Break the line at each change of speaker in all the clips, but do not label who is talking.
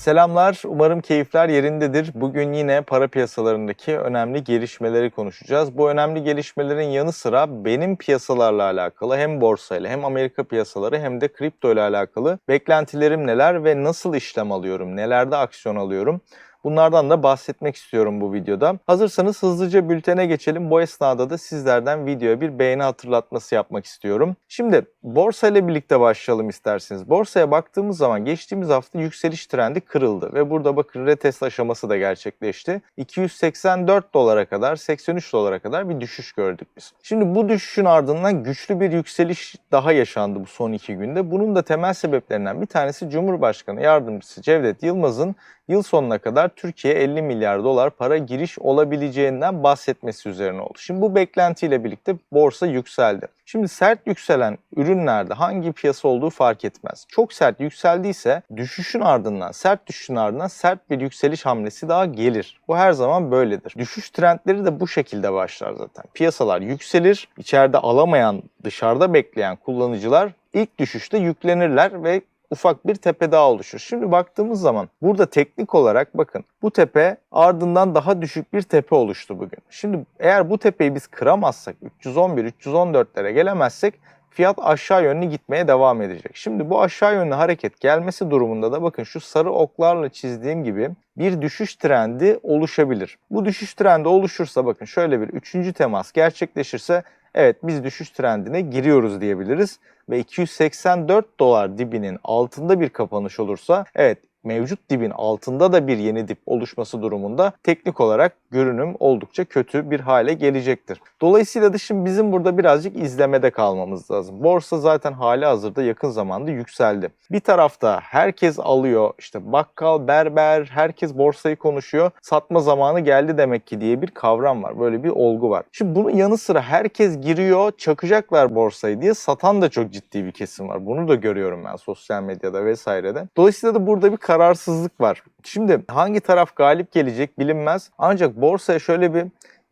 Selamlar, umarım keyifler yerindedir. Bugün yine para piyasalarındaki önemli gelişmeleri konuşacağız. Bu önemli gelişmelerin yanı sıra benim piyasalarla alakalı hem borsayla hem Amerika piyasaları hem de kripto ile alakalı beklentilerim neler ve nasıl işlem alıyorum, nelerde aksiyon alıyorum Bunlardan da bahsetmek istiyorum bu videoda. Hazırsanız hızlıca bültene geçelim. Bu esnada da sizlerden videoya bir beğeni hatırlatması yapmak istiyorum. Şimdi borsa ile birlikte başlayalım isterseniz. Borsaya baktığımız zaman geçtiğimiz hafta yükseliş trendi kırıldı ve burada bakın retest aşaması da gerçekleşti. 284 dolara kadar 83 dolara kadar bir düşüş gördük biz. Şimdi bu düşüşün ardından güçlü bir yükseliş daha yaşandı bu son iki günde. Bunun da temel sebeplerinden bir tanesi Cumhurbaşkanı Yardımcısı Cevdet Yılmaz'ın yıl sonuna kadar Türkiye'ye 50 milyar dolar para giriş olabileceğinden bahsetmesi üzerine oldu. Şimdi bu beklentiyle birlikte borsa yükseldi. Şimdi sert yükselen ürünlerde hangi piyasa olduğu fark etmez. Çok sert yükseldiyse düşüşün ardından, sert düşüşün ardından sert bir yükseliş hamlesi daha gelir. Bu her zaman böyledir. Düşüş trendleri de bu şekilde başlar zaten. Piyasalar yükselir, içeride alamayan, dışarıda bekleyen kullanıcılar ilk düşüşte yüklenirler ve ufak bir tepe daha oluşur. Şimdi baktığımız zaman burada teknik olarak bakın bu tepe ardından daha düşük bir tepe oluştu bugün. Şimdi eğer bu tepeyi biz kıramazsak 311-314'lere gelemezsek fiyat aşağı yönlü gitmeye devam edecek. Şimdi bu aşağı yönlü hareket gelmesi durumunda da bakın şu sarı oklarla çizdiğim gibi bir düşüş trendi oluşabilir. Bu düşüş trendi oluşursa bakın şöyle bir üçüncü temas gerçekleşirse evet biz düşüş trendine giriyoruz diyebiliriz. Ve 284 dolar dibinin altında bir kapanış olursa evet mevcut dibin altında da bir yeni dip oluşması durumunda teknik olarak görünüm oldukça kötü bir hale gelecektir. Dolayısıyla da şimdi bizim burada birazcık izlemede kalmamız lazım. Borsa zaten hali hazırda yakın zamanda yükseldi. Bir tarafta herkes alıyor işte bakkal, berber, herkes borsayı konuşuyor. Satma zamanı geldi demek ki diye bir kavram var. Böyle bir olgu var. Şimdi bunun yanı sıra herkes giriyor, çakacaklar borsayı diye satan da çok ciddi bir kesim var. Bunu da görüyorum ben sosyal medyada vesairede. Dolayısıyla da burada bir kararsızlık var. Şimdi hangi taraf galip gelecek bilinmez. Ancak borsaya şöyle bir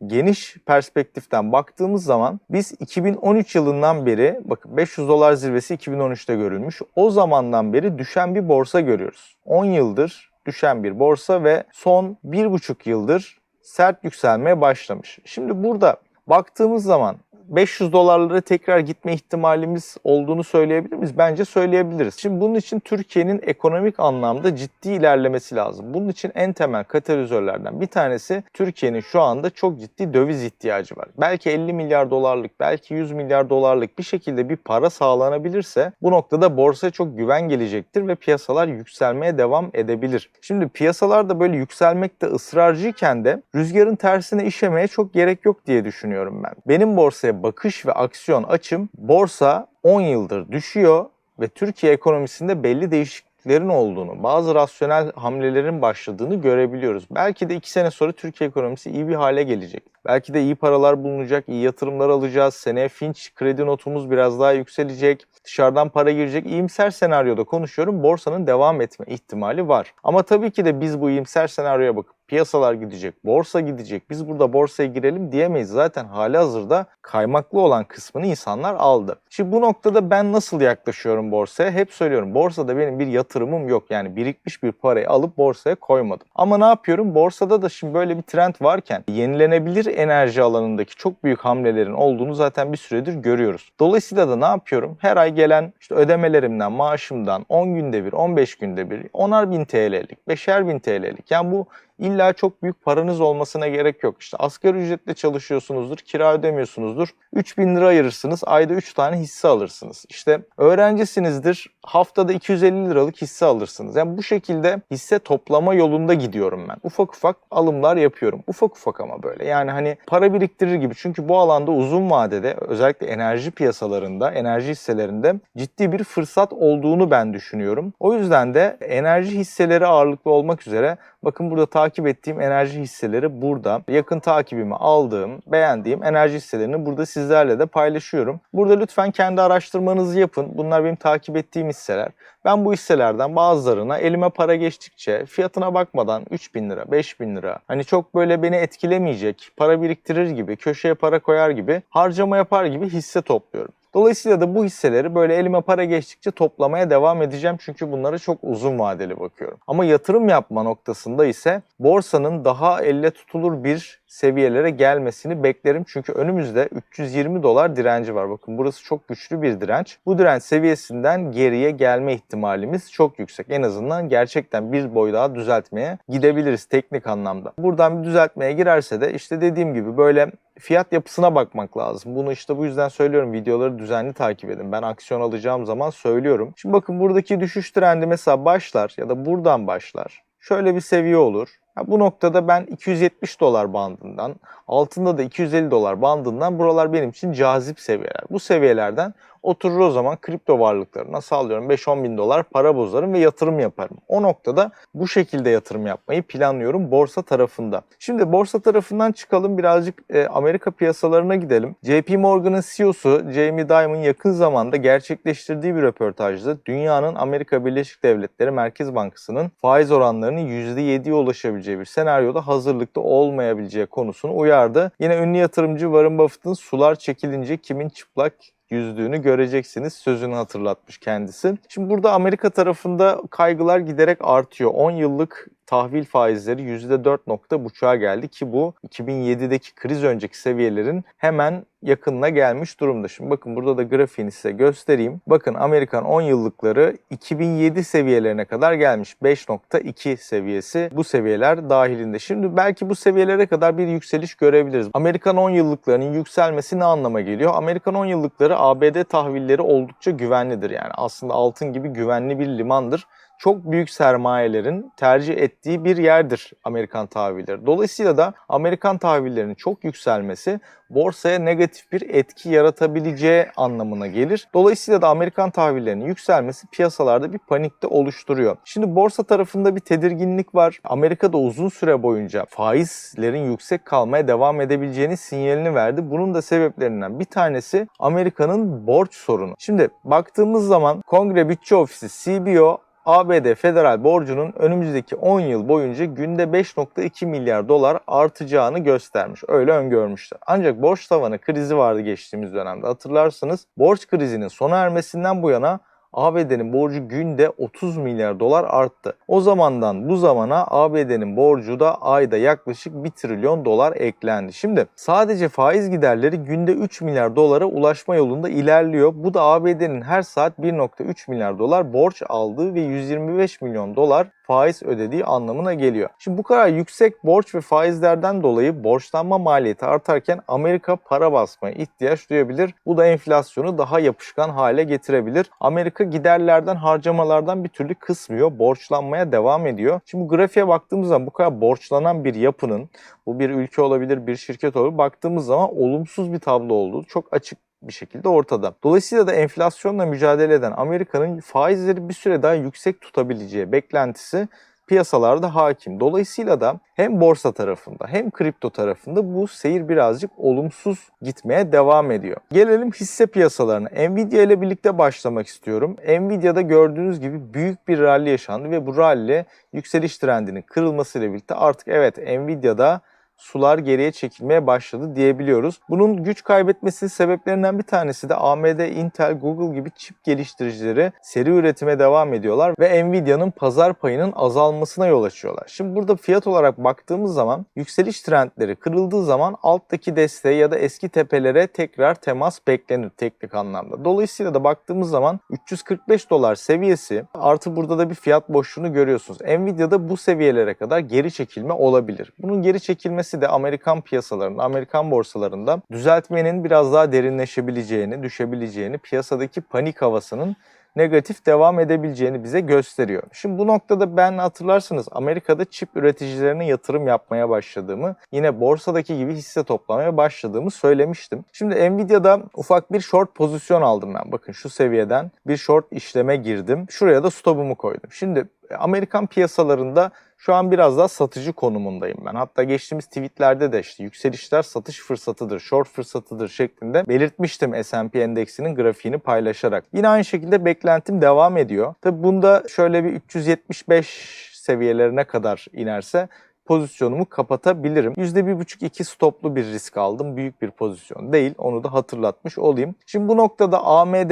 geniş perspektiften baktığımız zaman biz 2013 yılından beri bakın 500 dolar zirvesi 2013'te görülmüş. O zamandan beri düşen bir borsa görüyoruz. 10 yıldır düşen bir borsa ve son 1,5 yıldır sert yükselmeye başlamış. Şimdi burada baktığımız zaman 500 dolarlara tekrar gitme ihtimalimiz olduğunu söyleyebilir miyiz? Bence söyleyebiliriz. Şimdi bunun için Türkiye'nin ekonomik anlamda ciddi ilerlemesi lazım. Bunun için en temel katalizörlerden bir tanesi Türkiye'nin şu anda çok ciddi döviz ihtiyacı var. Belki 50 milyar dolarlık, belki 100 milyar dolarlık bir şekilde bir para sağlanabilirse bu noktada borsaya çok güven gelecektir ve piyasalar yükselmeye devam edebilir. Şimdi piyasalar da böyle yükselmekte ısrarcıyken de rüzgarın tersine işemeye çok gerek yok diye düşünüyorum ben. Benim borsaya bakış ve aksiyon açım borsa 10 yıldır düşüyor ve Türkiye ekonomisinde belli değişikliklerin olduğunu, bazı rasyonel hamlelerin başladığını görebiliyoruz. Belki de 2 sene sonra Türkiye ekonomisi iyi bir hale gelecek. Belki de iyi paralar bulunacak, iyi yatırımlar alacağız. Seneye Finch kredi notumuz biraz daha yükselecek. Dışarıdan para girecek. İyimser senaryoda konuşuyorum. Borsanın devam etme ihtimali var. Ama tabii ki de biz bu iyimser senaryoya bakıp piyasalar gidecek, borsa gidecek, biz burada borsaya girelim diyemeyiz. Zaten hali hazırda kaymaklı olan kısmını insanlar aldı. Şimdi bu noktada ben nasıl yaklaşıyorum borsaya? Hep söylüyorum borsada benim bir yatırımım yok. Yani birikmiş bir parayı alıp borsaya koymadım. Ama ne yapıyorum? Borsada da şimdi böyle bir trend varken yenilenebilir enerji alanındaki çok büyük hamlelerin olduğunu zaten bir süredir görüyoruz. Dolayısıyla da ne yapıyorum? Her ay gelen işte ödemelerimden, maaşımdan 10 günde bir, 15 günde bir 10'ar bin TL'lik, 5'er bin TL'lik. Yani bu İlla çok büyük paranız olmasına gerek yok. İşte asgari ücretle çalışıyorsunuzdur, kira ödemiyorsunuzdur. 3000 lira ayırırsınız, ayda 3 tane hisse alırsınız. İşte öğrencisinizdir, haftada 250 liralık hisse alırsınız. Yani bu şekilde hisse toplama yolunda gidiyorum ben. Ufak ufak alımlar yapıyorum. Ufak ufak ama böyle. Yani hani para biriktirir gibi. Çünkü bu alanda uzun vadede özellikle enerji piyasalarında, enerji hisselerinde ciddi bir fırsat olduğunu ben düşünüyorum. O yüzden de enerji hisseleri ağırlıklı olmak üzere bakın burada takip ettiğim enerji hisseleri burada. Yakın takibimi aldığım, beğendiğim enerji hisselerini burada sizlerle de paylaşıyorum. Burada lütfen kendi araştırmanızı yapın. Bunlar benim takip ettiğim hisseler. Ben bu hisselerden bazılarına elime para geçtikçe fiyatına bakmadan 3000 lira, 5000 lira hani çok böyle beni etkilemeyecek, para biriktirir gibi, köşeye para koyar gibi, harcama yapar gibi hisse topluyorum. Dolayısıyla da bu hisseleri böyle elime para geçtikçe toplamaya devam edeceğim çünkü bunlara çok uzun vadeli bakıyorum. Ama yatırım yapma noktasında ise borsanın daha elle tutulur bir seviyelere gelmesini beklerim. Çünkü önümüzde 320 dolar direnci var. Bakın burası çok güçlü bir direnç. Bu direnç seviyesinden geriye gelme ihtimalimiz çok yüksek. En azından gerçekten bir boy daha düzeltmeye gidebiliriz teknik anlamda. Buradan bir düzeltmeye girerse de işte dediğim gibi böyle fiyat yapısına bakmak lazım. Bunu işte bu yüzden söylüyorum videoları düzenli takip edin. Ben aksiyon alacağım zaman söylüyorum. Şimdi bakın buradaki düşüş trendi mesela başlar ya da buradan başlar. Şöyle bir seviye olur. Bu noktada ben 270 dolar bandından, altında da 250 dolar bandından buralar benim için cazip seviyeler. Bu seviyelerden oturur o zaman kripto varlıklarına sallıyorum 5-10 bin dolar para bozarım ve yatırım yaparım. O noktada bu şekilde yatırım yapmayı planlıyorum borsa tarafında. Şimdi borsa tarafından çıkalım birazcık e, Amerika piyasalarına gidelim. JP Morgan'ın CEO'su Jamie Dimon yakın zamanda gerçekleştirdiği bir röportajda dünyanın Amerika Birleşik Devletleri Merkez Bankası'nın faiz oranlarının %7'ye ulaşabileceği bir senaryoda hazırlıklı olmayabileceği konusunu uyardı. Yine ünlü yatırımcı Warren Buffett'ın sular çekilince kimin çıplak yüzdüğünü göreceksiniz sözünü hatırlatmış kendisi. Şimdi burada Amerika tarafında kaygılar giderek artıyor. 10 yıllık tahvil faizleri %4.5'a geldi ki bu 2007'deki kriz önceki seviyelerin hemen yakınına gelmiş durumda. Şimdi bakın burada da grafiğini size göstereyim. Bakın Amerikan 10 yıllıkları 2007 seviyelerine kadar gelmiş. 5.2 seviyesi bu seviyeler dahilinde. Şimdi belki bu seviyelere kadar bir yükseliş görebiliriz. Amerikan 10 yıllıklarının yükselmesi ne anlama geliyor? Amerikan 10 yıllıkları ABD tahvilleri oldukça güvenlidir. Yani aslında altın gibi güvenli bir limandır çok büyük sermayelerin tercih ettiği bir yerdir Amerikan tahvilleri. Dolayısıyla da Amerikan tahvillerinin çok yükselmesi borsaya negatif bir etki yaratabileceği anlamına gelir. Dolayısıyla da Amerikan tahvillerinin yükselmesi piyasalarda bir panikte oluşturuyor. Şimdi borsa tarafında bir tedirginlik var. Amerika'da uzun süre boyunca faizlerin yüksek kalmaya devam edebileceğini sinyalini verdi. Bunun da sebeplerinden bir tanesi Amerika'nın borç sorunu. Şimdi baktığımız zaman Kongre Bütçe Ofisi CBO ABD federal borcunun önümüzdeki 10 yıl boyunca günde 5.2 milyar dolar artacağını göstermiş. Öyle öngörmüşler. Ancak borç tavanı krizi vardı geçtiğimiz dönemde. Hatırlarsınız borç krizinin sona ermesinden bu yana ABD'nin borcu günde 30 milyar dolar arttı. O zamandan bu zamana ABD'nin borcu da ayda yaklaşık 1 trilyon dolar eklendi. Şimdi sadece faiz giderleri günde 3 milyar dolara ulaşma yolunda ilerliyor. Bu da ABD'nin her saat 1.3 milyar dolar borç aldığı ve 125 milyon dolar faiz ödediği anlamına geliyor. Şimdi bu kadar yüksek borç ve faizlerden dolayı borçlanma maliyeti artarken Amerika para basmaya ihtiyaç duyabilir. Bu da enflasyonu daha yapışkan hale getirebilir. Amerika giderlerden harcamalardan bir türlü kısmıyor. Borçlanmaya devam ediyor. Şimdi bu grafiğe baktığımız zaman bu kadar borçlanan bir yapının bu bir ülke olabilir, bir şirket olabilir. Baktığımız zaman olumsuz bir tablo olduğu çok açık bir şekilde ortada. Dolayısıyla da enflasyonla mücadele eden Amerika'nın faizleri bir süre daha yüksek tutabileceği beklentisi piyasalarda hakim. Dolayısıyla da hem borsa tarafında hem kripto tarafında bu seyir birazcık olumsuz gitmeye devam ediyor. Gelelim hisse piyasalarına. Nvidia ile birlikte başlamak istiyorum. Nvidia'da gördüğünüz gibi büyük bir rally yaşandı ve bu rally yükseliş trendinin kırılmasıyla birlikte artık evet Nvidia'da sular geriye çekilmeye başladı diyebiliyoruz. Bunun güç kaybetmesinin sebeplerinden bir tanesi de AMD, Intel, Google gibi çip geliştiricileri seri üretime devam ediyorlar ve Nvidia'nın pazar payının azalmasına yol açıyorlar. Şimdi burada fiyat olarak baktığımız zaman yükseliş trendleri kırıldığı zaman alttaki desteğe ya da eski tepelere tekrar temas beklenir teknik anlamda. Dolayısıyla da baktığımız zaman 345 dolar seviyesi artı burada da bir fiyat boşluğunu görüyorsunuz. Nvidia'da bu seviyelere kadar geri çekilme olabilir. Bunun geri çekilmesi de Amerikan piyasalarında, Amerikan borsalarında düzeltmenin biraz daha derinleşebileceğini, düşebileceğini, piyasadaki panik havasının negatif devam edebileceğini bize gösteriyor. Şimdi bu noktada ben hatırlarsınız Amerika'da çip üreticilerine yatırım yapmaya başladığımı, yine borsadaki gibi hisse toplamaya başladığımı söylemiştim. Şimdi Nvidia'da ufak bir short pozisyon aldım ben. Bakın şu seviyeden bir short işleme girdim. Şuraya da stopumu koydum. Şimdi Amerikan piyasalarında şu an biraz daha satıcı konumundayım ben. Hatta geçtiğimiz tweetlerde de işte yükselişler satış fırsatıdır, short fırsatıdır şeklinde belirtmiştim S&P endeksinin grafiğini paylaşarak. Yine aynı şekilde beklentim devam ediyor. Tabi bunda şöyle bir 375 seviyelerine kadar inerse pozisyonumu kapatabilirim. %1,5-2 stoplu bir risk aldım. Büyük bir pozisyon değil. Onu da hatırlatmış olayım. Şimdi bu noktada AMD,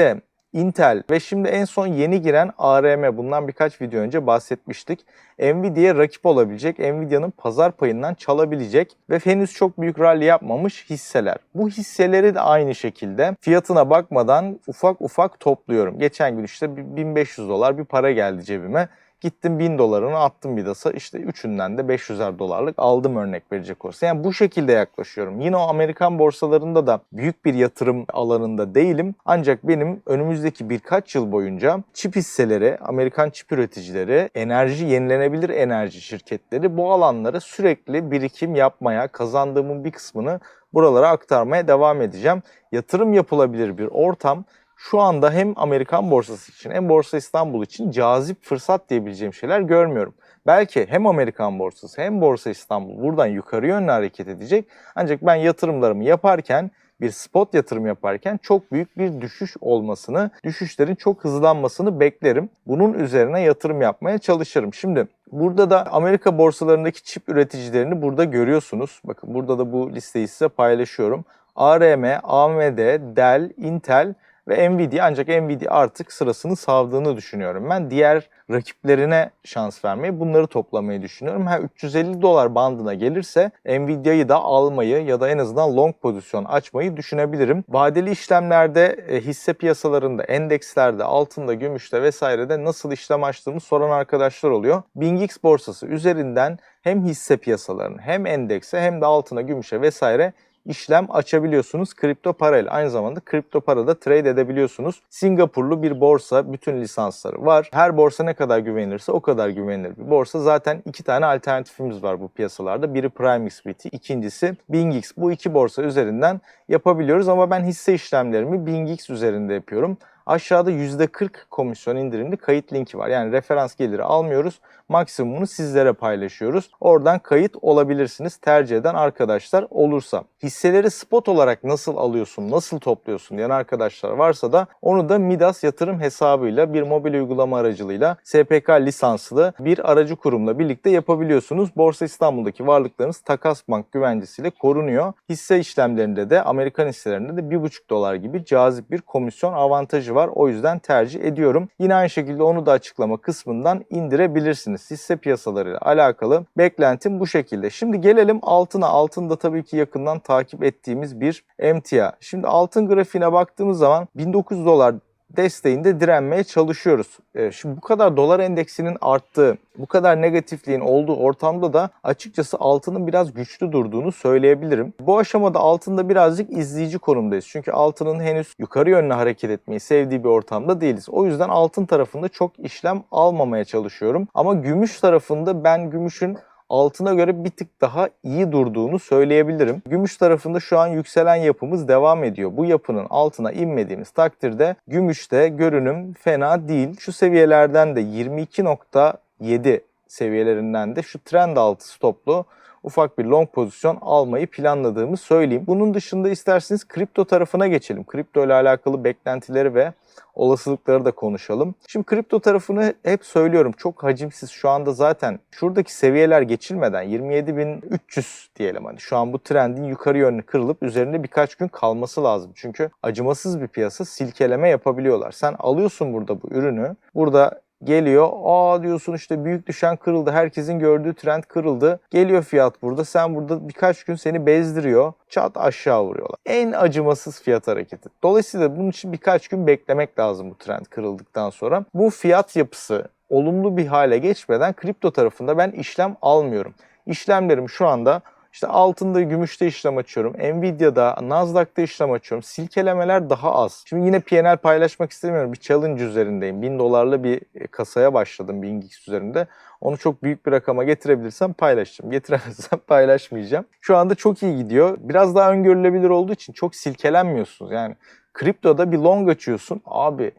Intel ve şimdi en son yeni giren ARM bundan birkaç video önce bahsetmiştik. Nvidia'ya rakip olabilecek, Nvidia'nın pazar payından çalabilecek ve henüz çok büyük rally yapmamış hisseler. Bu hisseleri de aynı şekilde fiyatına bakmadan ufak ufak topluyorum. Geçen gün işte 1500 dolar bir para geldi cebime. Gittim 1000 dolarını attım bir dasa işte üçünden de 500'er dolarlık aldım örnek verecek olursa. Yani bu şekilde yaklaşıyorum. Yine o Amerikan borsalarında da büyük bir yatırım alanında değilim. Ancak benim önümüzdeki birkaç yıl boyunca çip hisseleri, Amerikan çip üreticileri, enerji, yenilenebilir enerji şirketleri bu alanlara sürekli birikim yapmaya, kazandığımın bir kısmını buralara aktarmaya devam edeceğim. Yatırım yapılabilir bir ortam şu anda hem Amerikan borsası için hem Borsa İstanbul için cazip fırsat diyebileceğim şeyler görmüyorum. Belki hem Amerikan borsası hem Borsa İstanbul buradan yukarı yönlü hareket edecek. Ancak ben yatırımlarımı yaparken bir spot yatırım yaparken çok büyük bir düşüş olmasını, düşüşlerin çok hızlanmasını beklerim. Bunun üzerine yatırım yapmaya çalışırım. Şimdi burada da Amerika borsalarındaki çip üreticilerini burada görüyorsunuz. Bakın burada da bu listeyi size paylaşıyorum. ARM, AMD, Dell, Intel ve Nvidia ancak Nvidia artık sırasını savdığını düşünüyorum. Ben diğer rakiplerine şans vermeyi, bunları toplamayı düşünüyorum. Ha 350 dolar bandına gelirse Nvidia'yı da almayı ya da en azından long pozisyon açmayı düşünebilirim. Vadeli işlemlerde e, hisse piyasalarında, endekslerde, altında, gümüşte vesairede nasıl işlem açtığımı soran arkadaşlar oluyor. BingX borsası üzerinden hem hisse piyasalarını hem endekse hem de altına, gümüşe vesaire işlem açabiliyorsunuz kripto parayla. Aynı zamanda kripto parada trade edebiliyorsunuz. Singapurlu bir borsa bütün lisansları var. Her borsa ne kadar güvenilirse o kadar güvenilir bir borsa. Zaten iki tane alternatifimiz var bu piyasalarda. Biri PrimeXBT, ikincisi BingX. Bu iki borsa üzerinden yapabiliyoruz ama ben hisse işlemlerimi BingX üzerinde yapıyorum. Aşağıda %40 komisyon indirimli kayıt linki var. Yani referans geliri almıyoruz. Maksimumunu sizlere paylaşıyoruz. Oradan kayıt olabilirsiniz tercih eden arkadaşlar olursa. Hisseleri spot olarak nasıl alıyorsun, nasıl topluyorsun diyen arkadaşlar varsa da onu da Midas yatırım hesabıyla bir mobil uygulama aracılığıyla SPK lisanslı bir aracı kurumla birlikte yapabiliyorsunuz. Borsa İstanbul'daki varlıklarınız Takas Bank güvencesiyle korunuyor. Hisse işlemlerinde de Amerikan hisselerinde de 1,5 dolar gibi cazip bir komisyon avantajı var. O yüzden tercih ediyorum. Yine aynı şekilde onu da açıklama kısmından indirebilirsiniz. Hisse piyasalarıyla alakalı beklentim bu şekilde. Şimdi gelelim altına. Altında tabii ki yakından takip ettiğimiz bir emtia. Şimdi altın grafiğine baktığımız zaman 1900 dolar desteğinde direnmeye çalışıyoruz. E, şimdi bu kadar dolar endeksinin arttığı, bu kadar negatifliğin olduğu ortamda da açıkçası altının biraz güçlü durduğunu söyleyebilirim. Bu aşamada altında birazcık izleyici konumdayız. Çünkü altının henüz yukarı yönlü hareket etmeyi sevdiği bir ortamda değiliz. O yüzden altın tarafında çok işlem almamaya çalışıyorum. Ama gümüş tarafında ben gümüşün altına göre bir tık daha iyi durduğunu söyleyebilirim. Gümüş tarafında şu an yükselen yapımız devam ediyor. Bu yapının altına inmediğimiz takdirde gümüşte görünüm fena değil. Şu seviyelerden de 22.7 seviyelerinden de şu trend altı stoplu ufak bir long pozisyon almayı planladığımı söyleyeyim. Bunun dışında isterseniz kripto tarafına geçelim. Kripto ile alakalı beklentileri ve olasılıkları da konuşalım. Şimdi kripto tarafını hep söylüyorum çok hacimsiz şu anda zaten şuradaki seviyeler geçilmeden 27.300 diyelim hani şu an bu trendin yukarı yönlü kırılıp üzerinde birkaç gün kalması lazım. Çünkü acımasız bir piyasa silkeleme yapabiliyorlar. Sen alıyorsun burada bu ürünü. Burada geliyor. Aa diyorsun işte büyük düşen kırıldı. Herkesin gördüğü trend kırıldı. Geliyor fiyat burada. Sen burada birkaç gün seni bezdiriyor. Çat aşağı vuruyorlar. En acımasız fiyat hareketi. Dolayısıyla bunun için birkaç gün beklemek lazım bu trend kırıldıktan sonra. Bu fiyat yapısı olumlu bir hale geçmeden kripto tarafında ben işlem almıyorum. İşlemlerim şu anda işte altında, gümüşte işlem açıyorum. Nvidia'da, Nasdaq'ta işlem açıyorum. Silkelemeler daha az. Şimdi yine P&L paylaşmak istemiyorum. Bir challenge üzerindeyim. 1000 dolarlı bir kasaya başladım BingX üzerinde. Onu çok büyük bir rakama getirebilirsem paylaşacağım. Getiremezsem paylaşmayacağım. Şu anda çok iyi gidiyor. Biraz daha öngörülebilir olduğu için çok silkelenmiyorsunuz. Yani kriptoda bir long açıyorsun. Abi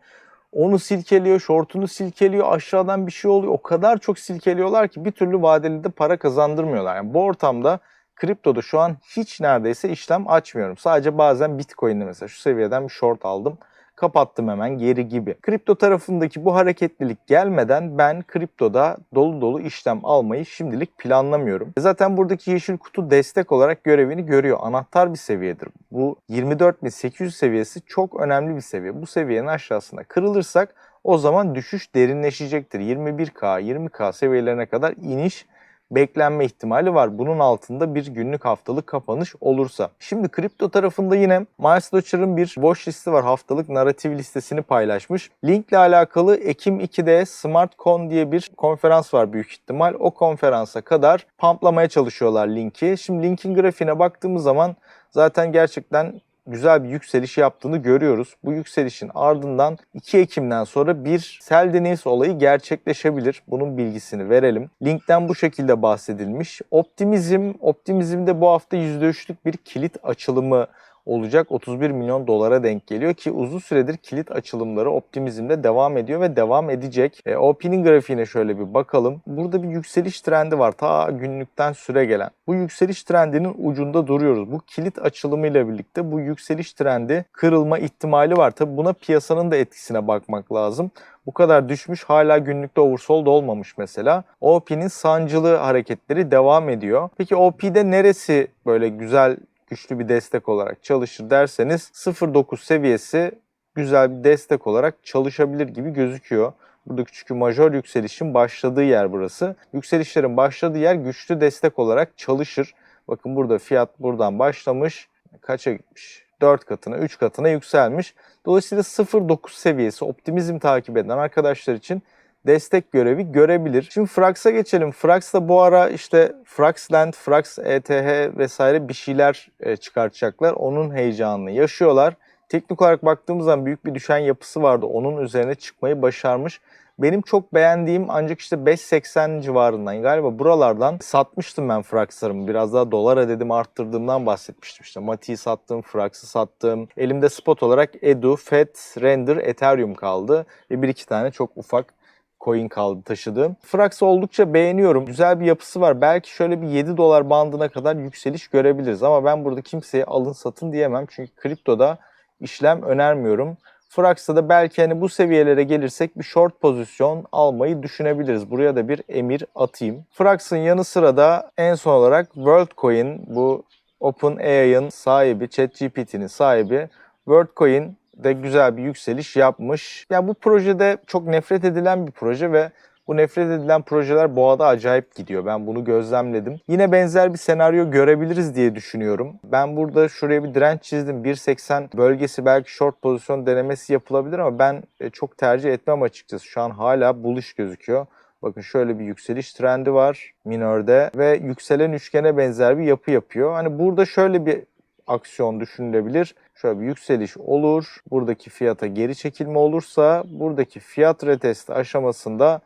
onu silkeliyor, shortunu silkeliyor, aşağıdan bir şey oluyor. O kadar çok silkeliyorlar ki bir türlü vadeli de para kazandırmıyorlar. Yani bu ortamda Kriptoda şu an hiç neredeyse işlem açmıyorum. Sadece bazen Bitcoin'de mesela şu seviyeden bir short aldım. kapattım hemen geri gibi. Kripto tarafındaki bu hareketlilik gelmeden ben kriptoda dolu dolu işlem almayı şimdilik planlamıyorum. Zaten buradaki yeşil kutu destek olarak görevini görüyor. Anahtar bir seviyedir. Bu 24.800 seviyesi çok önemli bir seviye. Bu seviyenin aşağısında kırılırsak o zaman düşüş derinleşecektir. 21K, 20K seviyelerine kadar iniş beklenme ihtimali var. Bunun altında bir günlük haftalık kapanış olursa. Şimdi kripto tarafında yine Miles Dutcher'ın bir watch listi var. Haftalık narratif listesini paylaşmış. Linkle alakalı Ekim 2'de SmartCon diye bir konferans var büyük ihtimal. O konferansa kadar pamplamaya çalışıyorlar linki. Şimdi linkin grafiğine baktığımız zaman zaten gerçekten güzel bir yükseliş yaptığını görüyoruz. Bu yükselişin ardından 2 Ekim'den sonra bir sell Deniz olayı gerçekleşebilir. Bunun bilgisini verelim. Linkten bu şekilde bahsedilmiş. Optimizm, Optimizm'de bu hafta %3'lük bir kilit açılımı olacak 31 milyon dolara denk geliyor ki uzun süredir kilit açılımları optimizmde devam ediyor ve devam edecek. E, OP'nin grafiğine şöyle bir bakalım. Burada bir yükseliş trendi var ta günlükten süre gelen. Bu yükseliş trendinin ucunda duruyoruz. Bu kilit açılımıyla birlikte bu yükseliş trendi kırılma ihtimali var. Tabi buna piyasanın da etkisine bakmak lazım. Bu kadar düşmüş hala günlükte oversold olmamış mesela. OP'nin sancılı hareketleri devam ediyor. Peki OP'de neresi böyle güzel güçlü bir destek olarak çalışır derseniz 0.9 seviyesi güzel bir destek olarak çalışabilir gibi gözüküyor. Burada küçük bir majör yükselişin başladığı yer burası. Yükselişlerin başladığı yer güçlü destek olarak çalışır. Bakın burada fiyat buradan başlamış. Kaça gitmiş? 4 katına, 3 katına yükselmiş. Dolayısıyla 0.9 seviyesi optimizm takip eden arkadaşlar için destek görevi görebilir. Şimdi Frax'a geçelim. Frax da bu ara işte Fraxland, Frax ETH vesaire bir şeyler e, çıkartacaklar. Onun heyecanını yaşıyorlar. Teknik olarak baktığımız zaman büyük bir düşen yapısı vardı. Onun üzerine çıkmayı başarmış. Benim çok beğendiğim ancak işte 5.80 civarından galiba buralardan satmıştım ben Frax'larımı. Biraz daha dolara dedim arttırdığımdan bahsetmiştim. İşte Mati'yi sattım, Frax'ı sattım. Elimde spot olarak Edu, FED, Render, Ethereum kaldı. Ve bir iki tane çok ufak coin kaldı taşıdığım. Frax'ı oldukça beğeniyorum. Güzel bir yapısı var. Belki şöyle bir 7 dolar bandına kadar yükseliş görebiliriz. Ama ben burada kimseye alın satın diyemem. Çünkü kriptoda işlem önermiyorum. Frax'ta da belki hani bu seviyelere gelirsek bir short pozisyon almayı düşünebiliriz. Buraya da bir emir atayım. Frax'ın yanı sıra da en son olarak WorldCoin bu OpenAI'ın sahibi, ChatGPT'nin sahibi WorldCoin de güzel bir yükseliş yapmış. Ya yani bu projede çok nefret edilen bir proje ve bu nefret edilen projeler boğada acayip gidiyor. Ben bunu gözlemledim. Yine benzer bir senaryo görebiliriz diye düşünüyorum. Ben burada şuraya bir direnç çizdim. 1.80 bölgesi belki short pozisyon denemesi yapılabilir ama ben e, çok tercih etmem açıkçası. Şu an hala bullish gözüküyor. Bakın şöyle bir yükseliş trendi var minörde ve yükselen üçgene benzer bir yapı yapıyor. Hani burada şöyle bir aksiyon düşünülebilir. Şöyle bir yükseliş olur. Buradaki fiyata geri çekilme olursa buradaki fiyat retesti aşamasında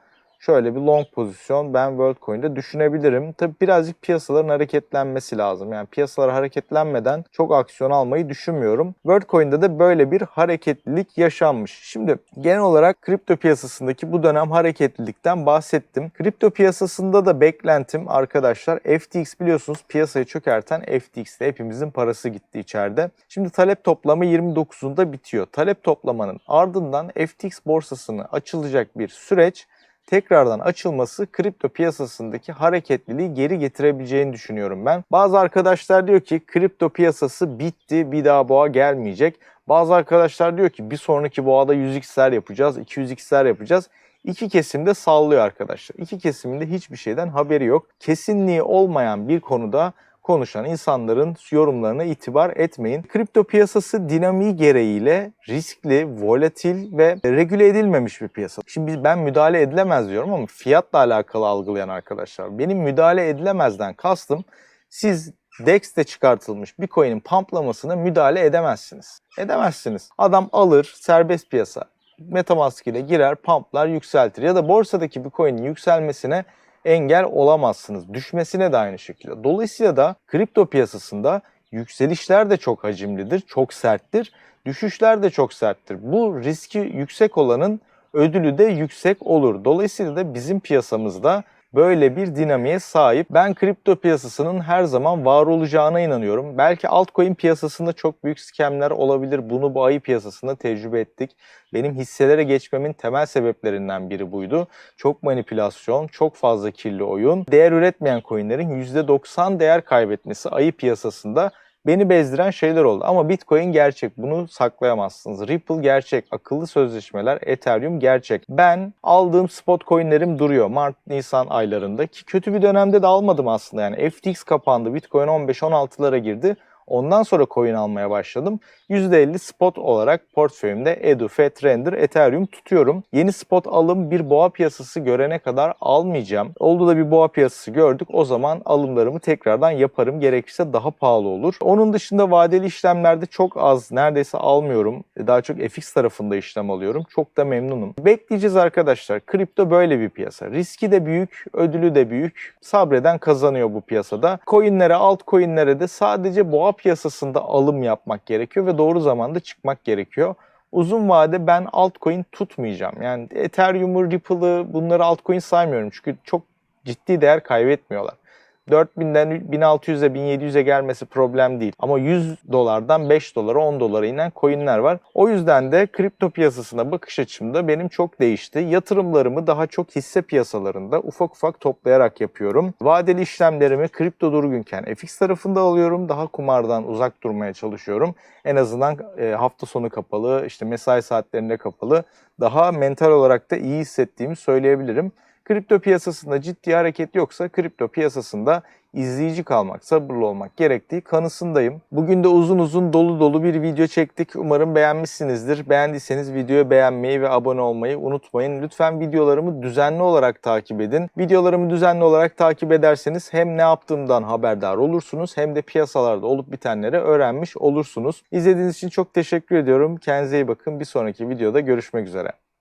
şöyle bir long pozisyon ben WorldCoin'de düşünebilirim. Tabi birazcık piyasaların hareketlenmesi lazım. Yani piyasalar hareketlenmeden çok aksiyon almayı düşünmüyorum. WorldCoin'de de böyle bir hareketlilik yaşanmış. Şimdi genel olarak kripto piyasasındaki bu dönem hareketlilikten bahsettim. Kripto piyasasında da beklentim arkadaşlar FTX biliyorsunuz piyasayı çökerten FTX'te hepimizin parası gitti içeride. Şimdi talep toplamı 29'unda bitiyor. Talep toplamanın ardından FTX borsasını açılacak bir süreç tekrardan açılması kripto piyasasındaki hareketliliği geri getirebileceğini düşünüyorum ben. Bazı arkadaşlar diyor ki kripto piyasası bitti bir daha boğa gelmeyecek. Bazı arkadaşlar diyor ki bir sonraki boğada 100x'ler yapacağız, 200x'ler yapacağız. İki kesimde sallıyor arkadaşlar. İki kesimin de hiçbir şeyden haberi yok. Kesinliği olmayan bir konuda konuşan insanların yorumlarına itibar etmeyin. Kripto piyasası dinamiği gereğiyle riskli, volatil ve regüle edilmemiş bir piyasa. Şimdi ben müdahale edilemez diyorum ama fiyatla alakalı algılayan arkadaşlar. Benim müdahale edilemezden kastım siz DEX'te çıkartılmış bir coin'in pamplamasına müdahale edemezsiniz. Edemezsiniz. Adam alır serbest piyasa. Metamask ile girer, pumplar, yükseltir. Ya da borsadaki bir coin'in yükselmesine engel olamazsınız. Düşmesine de aynı şekilde. Dolayısıyla da kripto piyasasında yükselişler de çok hacimlidir, çok serttir. Düşüşler de çok serttir. Bu riski yüksek olanın ödülü de yüksek olur. Dolayısıyla da bizim piyasamızda böyle bir dinamiğe sahip. Ben kripto piyasasının her zaman var olacağına inanıyorum. Belki altcoin piyasasında çok büyük skemler olabilir. Bunu bu ayı piyasasında tecrübe ettik. Benim hisselere geçmemin temel sebeplerinden biri buydu. Çok manipülasyon, çok fazla kirli oyun. Değer üretmeyen coinlerin %90 değer kaybetmesi ayı piyasasında beni bezdiren şeyler oldu. Ama Bitcoin gerçek. Bunu saklayamazsınız. Ripple gerçek. Akıllı sözleşmeler, Ethereum gerçek. Ben aldığım spot coinlerim duruyor. Mart, Nisan aylarında ki kötü bir dönemde de almadım aslında. Yani FTX kapandı. Bitcoin 15-16'lara girdi. Ondan sonra coin almaya başladım. %50 spot olarak portföyümde Edu, FET, Render, Ethereum tutuyorum. Yeni spot alım bir boğa piyasası görene kadar almayacağım. Oldu da bir boğa piyasası gördük. O zaman alımlarımı tekrardan yaparım. Gerekirse daha pahalı olur. Onun dışında vadeli işlemlerde çok az, neredeyse almıyorum. Daha çok FX tarafında işlem alıyorum. Çok da memnunum. Bekleyeceğiz arkadaşlar. Kripto böyle bir piyasa. Riski de büyük, ödülü de büyük. Sabreden kazanıyor bu piyasada. Coinlere, altcoinlere de sadece boğa piyasasında alım yapmak gerekiyor ve doğru zamanda çıkmak gerekiyor. Uzun vade ben altcoin tutmayacağım. Yani Ethereum'u, Ripple'ı bunları altcoin saymıyorum. Çünkü çok ciddi değer kaybetmiyorlar. 4000'den 1600'e 1700'e gelmesi problem değil. Ama 100 dolardan 5 dolara 10 dolara inen coinler var. O yüzden de kripto piyasasına bakış açımda benim çok değişti. Yatırımlarımı daha çok hisse piyasalarında ufak ufak toplayarak yapıyorum. Vadeli işlemlerimi kripto durgunken FX tarafında alıyorum. Daha kumardan uzak durmaya çalışıyorum. En azından e, hafta sonu kapalı, işte mesai saatlerinde kapalı. Daha mental olarak da iyi hissettiğimi söyleyebilirim. Kripto piyasasında ciddi hareket yoksa kripto piyasasında izleyici kalmak, sabırlı olmak gerektiği kanısındayım. Bugün de uzun uzun dolu dolu bir video çektik. Umarım beğenmişsinizdir. Beğendiyseniz videoyu beğenmeyi ve abone olmayı unutmayın. Lütfen videolarımı düzenli olarak takip edin. Videolarımı düzenli olarak takip ederseniz hem ne yaptığımdan haberdar olursunuz hem de piyasalarda olup bitenleri öğrenmiş olursunuz. İzlediğiniz için çok teşekkür ediyorum. Kendinize iyi bakın. Bir sonraki videoda görüşmek üzere.